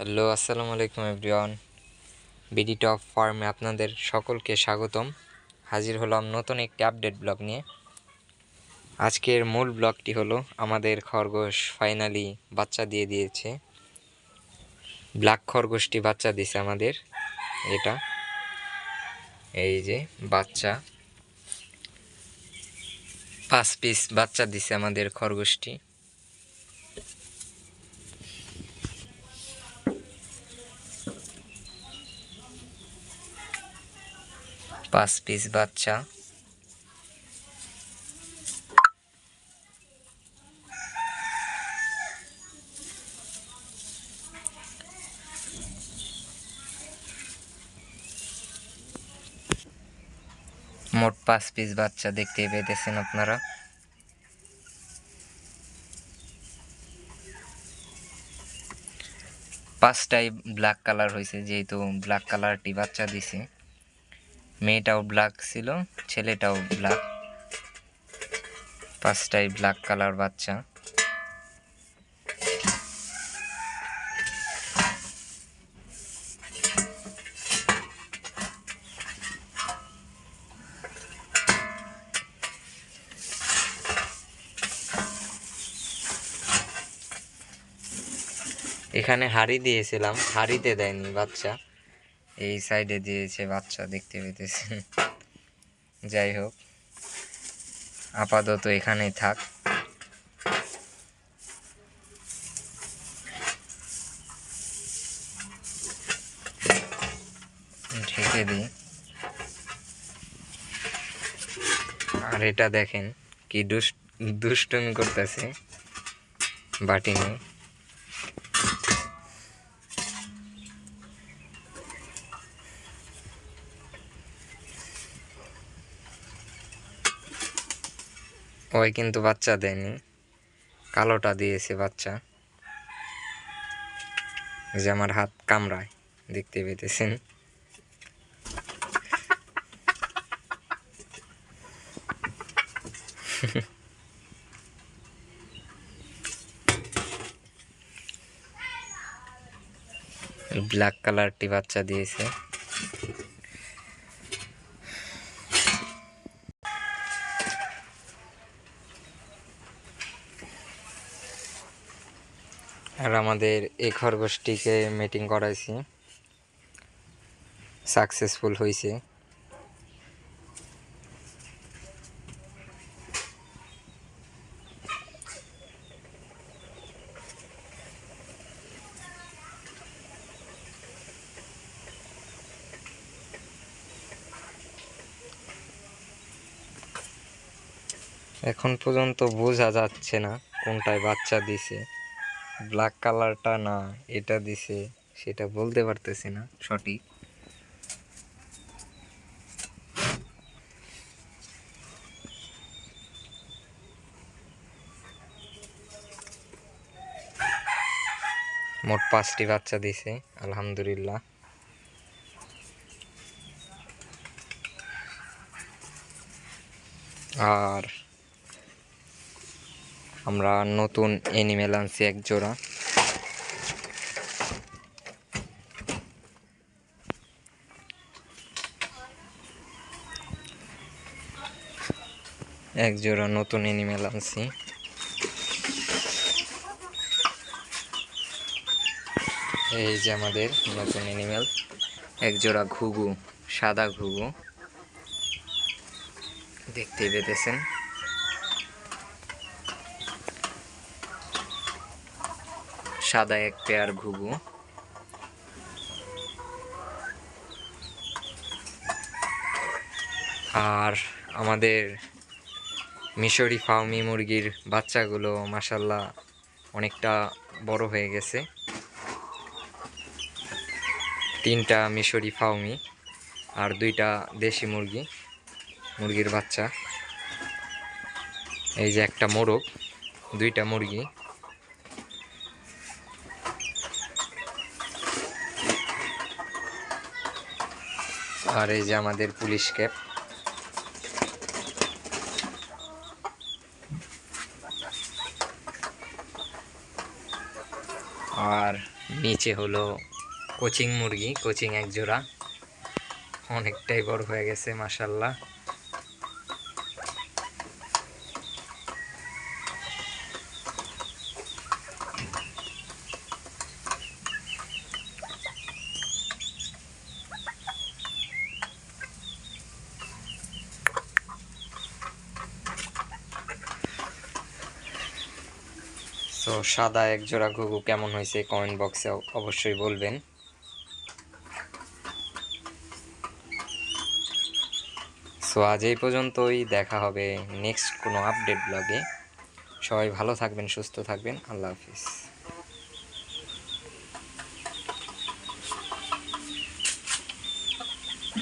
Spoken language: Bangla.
হ্যালো, আসসালামু আলাইকুম এভরিওয়ান। বিডি টপ ফার্মে আপনাদের সকলকে স্বাগতম। হাজির হলাম নতুন একটি আপডেট ব্লগ নিয়ে। আজকের মূল ব্লগটি হলো, আমাদের খরগোশ ফাইনালি বাচ্চা দিয়ে দিয়েছে। ব্ল্যাক খরগোশটি বাচ্চা দিছে আমাদের, এটা। এই যে বাচ্চা। পাঁচ পিস বাচ্চা দিছে আমাদের খরগোশটি। পাঁচ পিস বাচ্চা। মোট পাঁচ পিস বাচ্চা দেখতে পেতেছেন আপনারা। পাঁচটাই ব্ল্যাক কালার হয়েছে, যেহেতু ব্ল্যাক কালারটি বাচ্চা দিছে। মেয়েটাও ব্ল্যাক ছিল, ছেলেটাও ব্ল্যাক পাঁচটাই ব্ল্যাক কালার বাচ্চা। এখানে হাড়ি দিয়েছিলাম, হাড়িতে দেয়নি বাচ্চা। এই সাইডে দিয়েছে বাচ্চা দেখতে পেতেছেন যাই হোক, আপাতত এখানেই থাক। ঢেকে দিই। আর এটা দেখেন কি দুষ্ট দুষ্টুমি করতেছে বাটি নিয়ে। ওই কিন্তু বাচ্চা দেয়নি। কালোটা দিয়েছে বাচ্চা। যে আমার হাত কামড়ায়, দেখতে পেতেছেন। ব্ল্যাক কালারটি বাচ্চা দিয়েছে। আর আমাদের এই খরগোশটিকে মিটিং করাইছি। সাকসেসফুল হয়েছে এখন পর্যন্ত বোঝা যাচ্ছে না কোনটায় বাচ্চা দিছে। ব্ল্যাক কালারটা না, এটা দিছে, সেটা বলতে পারতেছি না, সঠিক। মোট পাঁচটি বাচ্চা দিছে, আলহামদুলিল্লাহ। আর আমরা নতুন অ্যানিমেল আনছি এক জোড়া। এক জোড়া নতুন অ্যানিমেল আনছি। এই যে আমাদের নতুন অ্যানিমেল এক জোড়া ঘুঘু, সাদা ঘুঘু। দেখতে পেতেছেন। সাদা এক পেয়ার ঘুঘু। আর আমাদের মিশরি ফার্মি মুরগির বাচ্চাগুলো মাসাল্লাহ অনেকটা বড় হয়ে গেছে। তিনটা মিশরি ফাউমি আর দুইটা দেশি মুরগি, মুরগির বাচ্চা। এই যে একটা মোরগ, দুইটা মুরগি। আর এই যে আমাদের পুলিশ ক্যাপ। আর নিচে হলো কোচিং মুরগি, কোচিং এক জোড়া অনেকটাই বড় হয়ে গেছে মাসাল্লাহ সো সাদা এক জোড়া ঘুঘু কেমন হয়েছে কমেন্ট বক্সে অবশ্যই বলবেন। সো আজ এই পর্যন্তই, দেখা হবে নেক্সট কোনো আপডেট ব্লগে সবাই ভালো থাকবেন, সুস্থ থাকবেন, আল্লাহ হাফিজ।